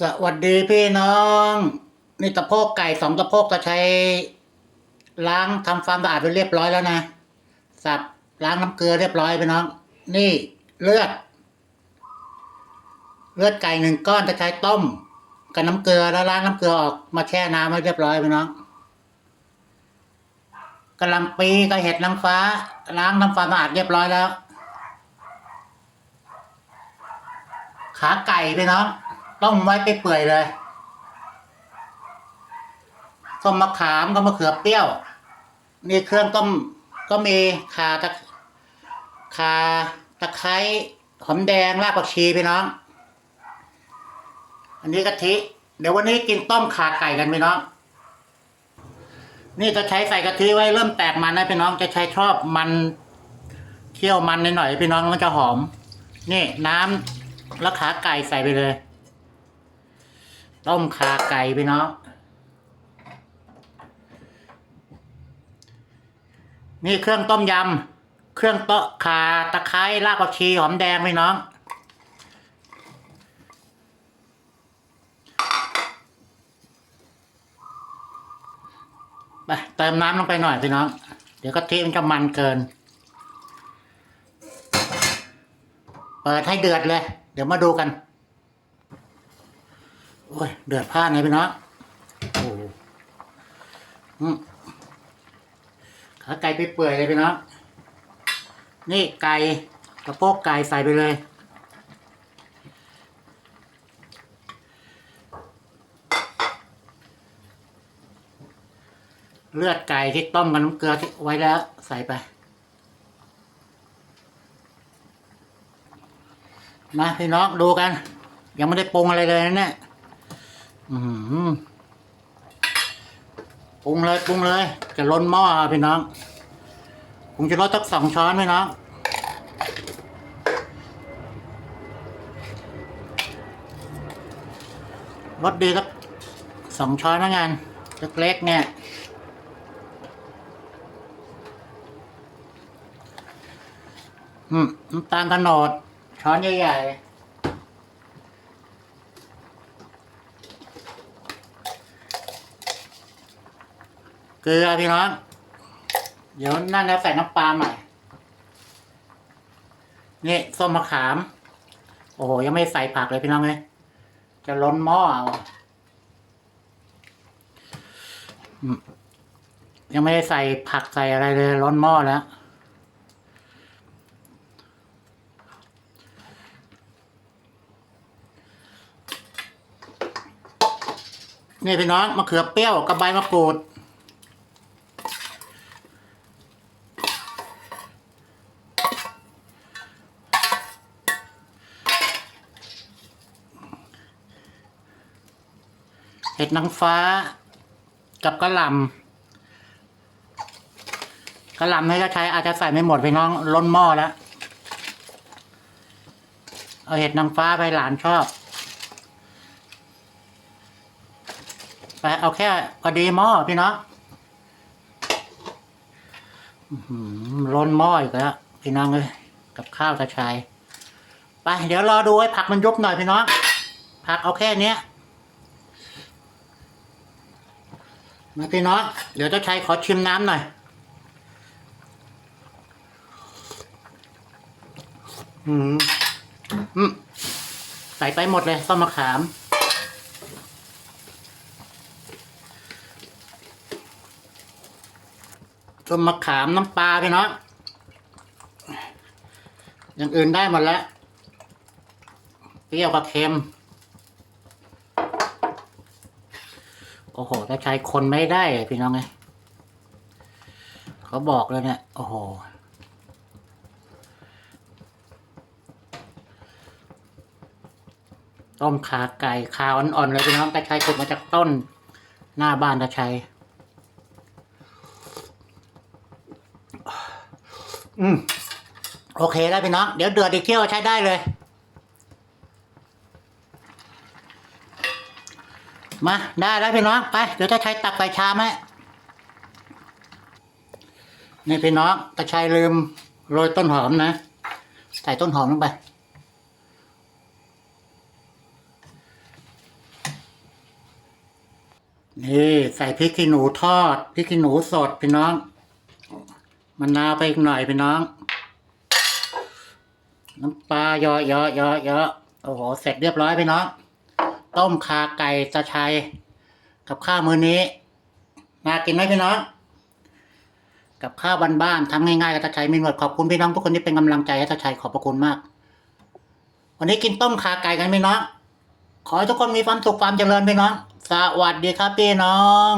สวัสดีพี่น้อง นี่ตะโพกไก่สองตะโพกจะใช้ล้างทำความสะอาดไปเรียบร้อยแล้วนะสับล้างน้ำเกลือเรียบร้อยพี่น้อง นี่เลือด เลือดไก่หนึ่งก้อนจะใช้ต้มกับน้ำเกลือแล้วล้างน้ำเกลือออกมาแช่น้ำไว้เรียบร้อยพี่น้องกะล่ำปีกับเห็ดนางฟ้า ล้างทำความสะอาดเรียบร้อยแล้ว ขาไก่พี่น้อง ต้มไว้ไปเปื่อยเลยส้มมะขามก็มะเขือเปรี้ยว นี่เครื่องต้มก็มีขาตะขาตะไคร้หอมแดงรากผักชีพี่น้อง อันนี้กะทิ เดี๋ยววันนี้กินต้มขาไก่กันพี่น้อง นี่จะใช้ใส่กะทิไว้เริ่มแตกมันนะพี่น้องจะใช้ชอบมันเคี่ยวมันหน่อยๆพี่น้องมันจะหอม นี่น้ำแล้วขาไก่ใส่ไปเลย ต้มขาไก่พี่น้องนี่เครื่องต้มยำ เครื่องโต๊ะขาตะไคร้รากผักชีหอมแดงพี่น้อง ไปเติมน้ำลงไปหน่อยพี่น้อง เดี๋ยวกะทิมันจะมันเกิน เปิดให้เดือดเลย เดี๋ยวมาดูกัน โอ้ย เดือดพลาดเลยพี่น้องโอ้ขาไก่ไปเปื่อยเลยพี่น้องนี่ไก่กระโปกไก่ใส่ไปเลย เลือดไก่ที่ต้มกับน้ำเกลือที่ไว้แล้วใส่ไปมาพี่น้องดูกัน ยังไม่ได้ปรุงอะไรเลยนะเนี่ย อือหือปรุงเลยปรุงเลย จะล้นหม้อพี่น้องปรุงจะลดสักสองช้อนพี่น้องรสดีสักสองช้อนนะงานเล็กๆเนี่ยอืมน้ำตาลตะโนดช้อนใหญ่ๆ เกลือพี่น้อง เดี๋ยวนั่นแล้วใส่น้ำปลาใหม่ นี่ส้มมะขาม โอ้โห ยังไม่ใส่ผักเลยพี่น้องเลย จะล้นหม้อเอายังไม่ได้ใส่ผักใส่อะไรเลยล้นหม้อแล้ว นี่พี่น้องมะเขือเปรี้ยวกับใบมะกรูด ห็ดนางฟ้า กับกระหล่ำกระหล่ำนี่ก็ใช้อาจจะใส่ไม่หมดพี่น้องล้นหม้อแล้ว เอาเห็ดนางฟ้าไปหลานชอบไปเอาแค่พอดีหม้อพี่เน้องอื้อหือล้นหม้ออีกแล้วพี่น้องเลยกับข้าวตาชาย ไป เดี๋ยวรอดูให้ผักมันยุบหน่อยพี่น้อง ผักเอาแค่เนี้ย มาพี่น้องเดี๋ยวเจะชายขอชิมน้ำหน่อย อืม อืม ใส่ไปหมดเลยส้มมะขามส้มมะขามน้ำปลาพี่น้อง อย่างอื่นได้หมดแล้ว เปรี้ยวกับเค็ม โอ้โหถ้าใช้คนไม่ได้พี่น้องไงเขาบอกเลยเนี่ยโอ้โหต้มขาไก่ขาอ่อนๆเลยพี่น้องตะชัยขุดมาจากต้น หน้าบ้านตะชัยอืมโอเคได้พี่น้อง เดี๋ยวเดือดอีกเที่ยวใช้ได้เลย มาได้แล้วพี่น้องไปเดี๋ยวจะใช้ตักใส่ชามให้นี่พี่น้องตะชัยลืมโรยต้นหอมนะ ใส่ต้นหอมลงไป นี่ใส่พริกขี้หนูทอดพริกขี้หนูสดพี่น้องมะนาวไปอีกหน่อยพี่น้อง น้ำปลาเยอะเยอะเยอะเยอะโอ้โห เสร็จเรียบร้อยพี่น้อง ต้มคาไก่ตะชัย กับข้าวมื้อนี้น่ากินไหมพี่น้อง กับข้าวบ้านๆทำง่ายๆกับตาชัยมีหนวดขอบคุณพี่น้องทุกคนที่เป็นกำลังใจให้ตาชัยขอบพระคุณมาก วันนี้กินต้มคาไก่กันพี่น้อง ขอให้ทุกคนมีความสุขความเจริญพี่น้อง สวัสดีครับพี่น้อง